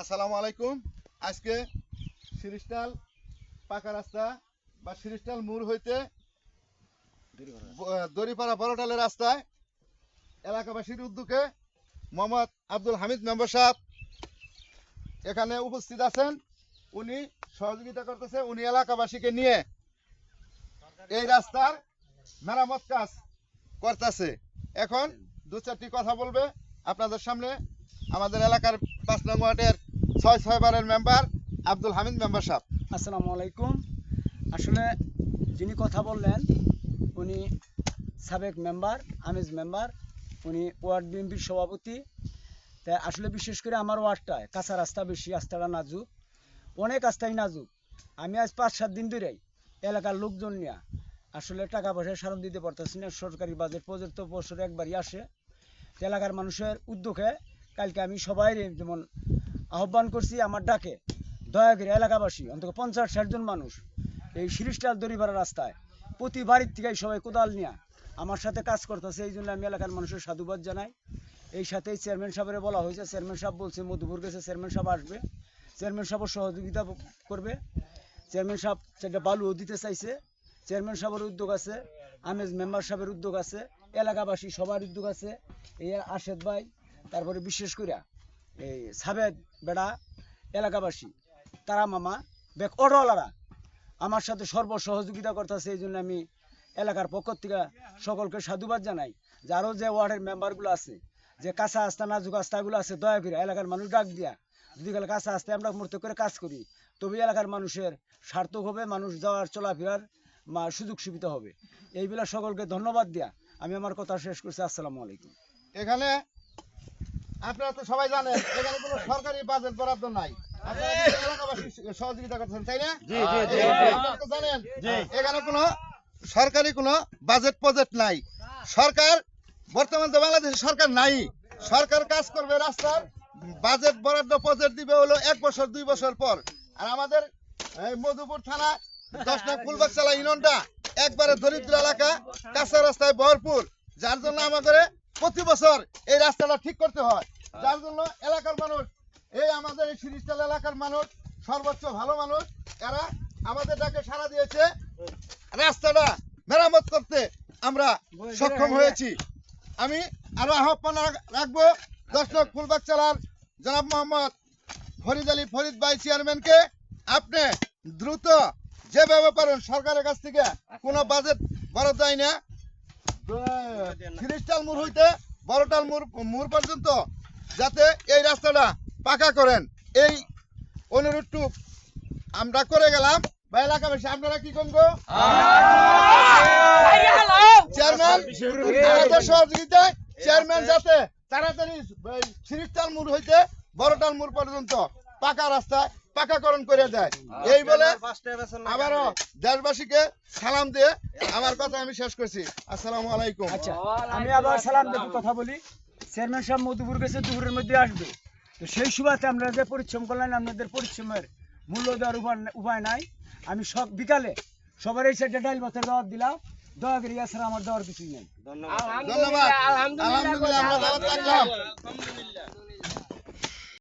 আসসালামু আলাইকুম। আজকে সিরিস্টাল পাকা রাস্তা বা সিরিস্টাল মোড় হইতে দড়িপাড়া বড়টালের রাস্তায় এলাকাবাসীর উদ্যোগে মোহাম্মদ আব্দুল হামিদ মেম্বার সাহেব এখানে উপস্থিত আছেন। উনি সহযোগিতা করতেছে, উনি এলাকাবাসীকে নিয়ে এই রাস্তার মেরামত কাজ করতেছে। এখন দু চারটি কথা বলবে। আপনাদের সামনে আমাদের এলাকার পাঁচ নং ওয়ার্ডের ছয় ছয় বারের মেম্বার আব্দুল হামিদ মেম্বার সাহেব। আসসালামু আলাইকুম। আসলে যিনি কথা বললেন, উনি সাবেক মেম্বার আমিজ মেম্বার উনি ওয়ার্ড বিএনপির সভাপতি। তা আসলে বিশেষ করে আমার ওয়ার্ডটায়, কাঁচা রাস্তা বেশি, রাস্তাটা নাজুক। অনেক রাস্তাই নাজুক। আমি আজ পাঁচ, সাত দিন ধরেই এলাকার লোকজন নিয়ে আসলে টাকা পয়সা সারণ দিতে পারতেছি না। সরকারি বাজেট পর্যন্ত বছরে একবারই আসে। এলাকার মানুষের উদ্যোগে কালকে আমি সবাই যেমন আহ্বান করছি আমার ডাকে, দয়া করে এলাকাবাসী, অন্তত পঞ্চাশ ষাট জন মানুষ, এই সিরিস্টাল দড়িপাড়া রাস্তায়, প্রতি বাড়ির থেকে সবাই কোদাল নিয়ে আমার সাথে কাজ করতেছে, এই জন্য আমি এলাকার মানুষের সাধুবাদ জানাই। এই সাথে চেয়ারম্যান সাহেবের বলা হয়েছে, চেয়ারম্যান সাহেব বলছে, মধুপুর গেছে, চেয়ারম্যান সাহেব আসবে। চেয়ারম্যান সাহেব সহযোগিতা করবে। চেয়ারম্যান সাহেব সেটা বালুও দিতে চাইছে, চেয়ারম্যান সাহেবের উদ্যোগ আছে, আমেজ মেম্বার সাহেবের উদ্যোগ আছে, এলাকাবাসী সবার উদ্যোগ আছে। এই আশেদ ভাই, তারপরে বিশেষ করে এই সাবেদ বেড়া এলাকাবাসী, তারা মামা, বেক অটোওয়ালারা আমার সাথে সর্ব সহযোগিতা করতেছে, এই জন্য আমি এলাকার পক্ষ থেকে সকলকে সাধুবাদ জানাই। যে আরও যে ওয়ার্ডের মেম্বারগুলো আছে, যে কাঁচা আস্তা, নাজুক আস্তাগুলো আছে, দয়া করে এলাকার মানুষ ডাক দিয়া, যদি গেলে কাঁচা আস্তায় আমরা মূর্ত করে কাজ করি, তবে এলাকার মানুষের সার্থক হবে, মানুষ যাওয়ার, চলাফেরার সুযোগ সুবিধা হবে। এইগুলা সকলকে ধন্যবাদ দিয়া আমি আমার কথা শেষ করছি। আসসালামু আলাইকুম। এখানে আপনারা তো সবাই জানেন এখানে কোনো সরকারি বাজেট বরাদ্দ নাই। সহযোগিতা করছেন তাই না? জানেন এখানে কোনো সরকারি কোনো বাজেট প্রজেক্ট নাই। সরকার বর্তমান তো বাংলাদেশের সরকার নাই। সরকার কাজ করবে রাস্তার বাজেট বরাদ্দ প্রজেক্ট দিবে হলো এক বছর দুই বছর পর। আর আমাদের মধুপুর থানা দশ নং ফুলবাগচালা ইউনিয়নটা একবারে দরিদ্র এলাকা কাঁচা রাস্তায় ভরপুর। যার জন্য আমাদের প্রতি বছর এই রাস্তাটা ঠিক করতে হয়। যার জন্য এলাকার মানুষ এই আমাদের এই সিরিস্টাল এলাকার মানুষ সর্বোচ্চ ভালো মানুষ এরা আমাদের ডাকে সাড়া দিয়েছে। রাস্তাটা মেরামত করতে আমরা সক্ষম হয়েছি। আমি আরও আহ্বান রাখ- রাখব দশ লক্ষ ফুলবাগ চালার জনাব মোহাম্মদ ফরিদ আলী ফরিদ ভাই চেয়ারম্যানকে আপনি দ্রুত যেভাবে পারেন সরকারের কাছ থেকে কোনো বাজেট বরাদ্দ দেয় না খ্রিস্টাল মোড় হইতে বড়টাল মোড় মোড় পর্যন্ত যাতে এই রাস্তাটা পাকা করেন। এই অনুরোধটুক আমরা করে গেলাম। বা এলাকাবাসী, আপনারা কি করব চেয়ারম্যান সহযোগিতায় চেয়ারম্যান যাতে তাড়াতাড়ি খ্রিস্টাল মোড় হইতে বড়টাল মোড় পর্যন্ত পাকা রাস্তায় পাকাকরণ করে দেয়। এই বলে আবারও দেশবাসীকে সালাম দিয়ে আমার কথা আমি শেষ করছি। আসসালামু আলাইকুম। আচ্ছা আমি আবার সালাম দেখে কথা বলি। চেয়ারম্যান সাহেব মধুপুর গেছে দুপুরের মধ্যে আসবে। তো সেই সুবাদে আমরা যে পরিশ্রম করলেন আপনাদের পরিশ্রমের মূল্য দেওয়ার উপায় উপায় নাই। আমি সব বিকালে সবার এই সাইডে ডাইল ভাতের দাওয়াত দিলাম। দয়া করে ইয়াছাড়া আমার দেওয়ার কিছুই নেই। ধন্যবাদ। আলহামদুলিল্লাহ। আমরা দাওয়াত রাখলাম।